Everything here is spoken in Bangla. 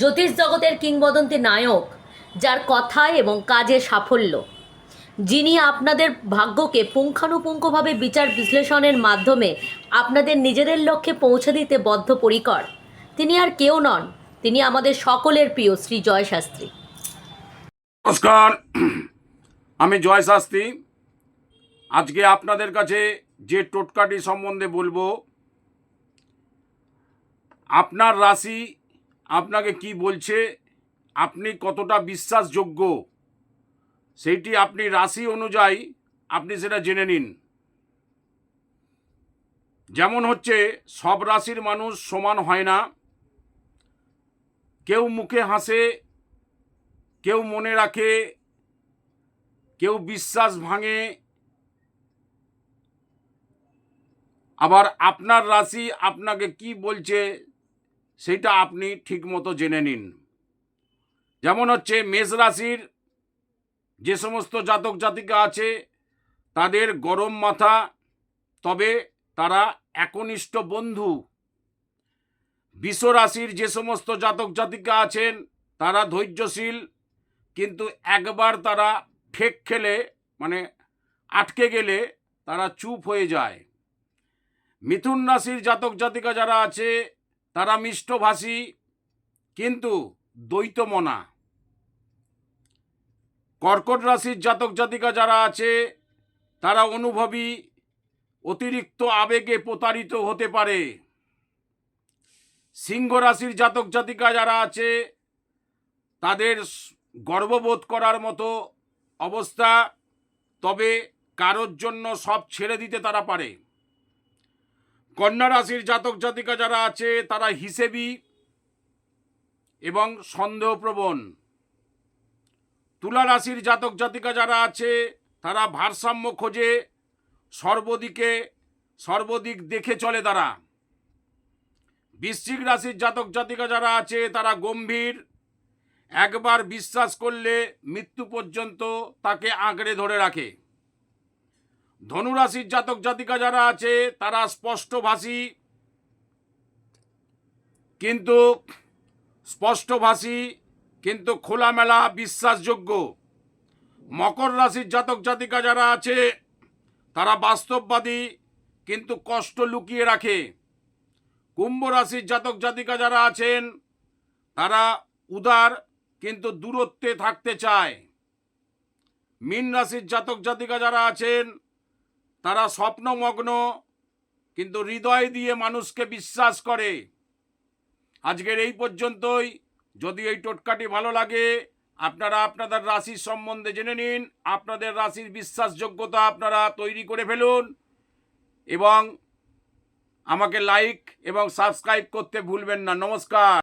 জ্যোতিষ জগতের কিংবদন্তি নায়ক, যার কথায় এবং কাজে সাফল্য। যিনি আপনাদের ভাগ্যকে পুঙ্খানুপুঙ্খভাবে বিচার বিশ্লেষণের মাধ্যমে আপনাদের নিজেদের লক্ষ্যে পৌঁছে দিতে বদ্ধপরিকর। তিনি আর কেউ নন, তিনি আমাদের সকলের প্রিয় শ্রী জয় শাস্ত্রী। নমস্কার, আমি জয় শাস্ত্রী। আজকে আপনাদের কাছে যে টোটকাটি সম্বন্ধে বলব, আপনার রাশি আপনাকে কি বলছে? আপনি কতটা বিশ্বাসযোগ্য? সেইটি আপনি রাশি অনুযায়ী আপনি সেটা জেনে নিন। যেমন হচ্ছে, সব রাশির মানুষ সমান হয় না। কেউ মুখে হাসে, কেউ মনে রাখে, কেউ বিশ্বাস ভাঙে। আবার আপনার রাশি আপনাকে কি বলছে? সেটা আপনি ঠিকমতো জেনে নিন। যেমন হচ্ছে মেষ রাশির যে সমস্ত জাতক জাতিকা আছে, তাদের গরম মাথা, তবে তারা একনিষ্ঠ বন্ধু। বিষ রাশির যে সমস্ত জাতক জাতিকা আছেন, তারা ধৈর্যশীল, কিন্তু একবার তারা ঠেক খেলে মানে আটকে গেলে তারা চুপ হয়ে যায়। মিথুন রাশির জাতক জাতিকা যারা আছে তারা মিষ্টভাষী, কিন্তু দ্বৈতমনা। কর্কট রাশির জাতক জাতিকা যারা আছে, তারা অনুভবী, অতিরিক্ত আবেগে প্রতারিত হতে পারে। সিংহ রাশির জাতক জাতিকা যারা আছে, তাদের গর্ববোধ করার মতো অবস্থা, তবে কারোর জন্য সব ছেড়ে দিতে তারা পারে। কন্যা রাশির জাতক জাতিকা যারা আছে, তারা হিসেবি এবং সন্দেহপ্রবণ। তুলা রাশির জাতক জাতিকা যারা আছে, তারা ভারসাম্য খোঁজে, সর্বদিকে, সর্বদিক দেখে চলে তারা। বৃশ্চিক রাশির জাতক জাতিকা যারা আছে, তারা গম্ভীর। একবার বিশ্বাস করলে মৃত্যু পর্যন্ত তাকে আঁকড়ে ধরে রাখে। ধনুরাশির জাতক জাতিকা যারা আছে, তারা স্পষ্টভাষী। কিন্তু স্পষ্টভাষী, কিন্তু খোলামেলা বিশ্বাসযোগ্য। মকর রাশির জাতক জাতিকা যারা আছে, তারা বাস্তববাদী, কিন্তু কষ্ট লুকিয়ে রাখে। কুম্ভ রাশির জাতক জাতিকা যারা আছেন, তারা উদার, কিন্তু দূরত্বে থাকতে চায়। মীন রাশির জাতক জাতিকা যারা আছেন তারা স্বপ্নমগ্ন, কিন্তু হৃদয় দিয়ে মানুষকে বিশ্বাস করে। আজকের এই পর্যন্তই। যদি এই টোটকাটি ভালো লাগে, আপনারা আপনাদের রাশির সম্বন্ধে জেনে নিন। আপনাদের রাশির বিশ্বাসযোগ্যতা আপনারা তৈরি করে ফেলুন এবং আমাকে লাইক এবং সাবস্ক্রাইব করতে ভুলবেন না। নমস্কার।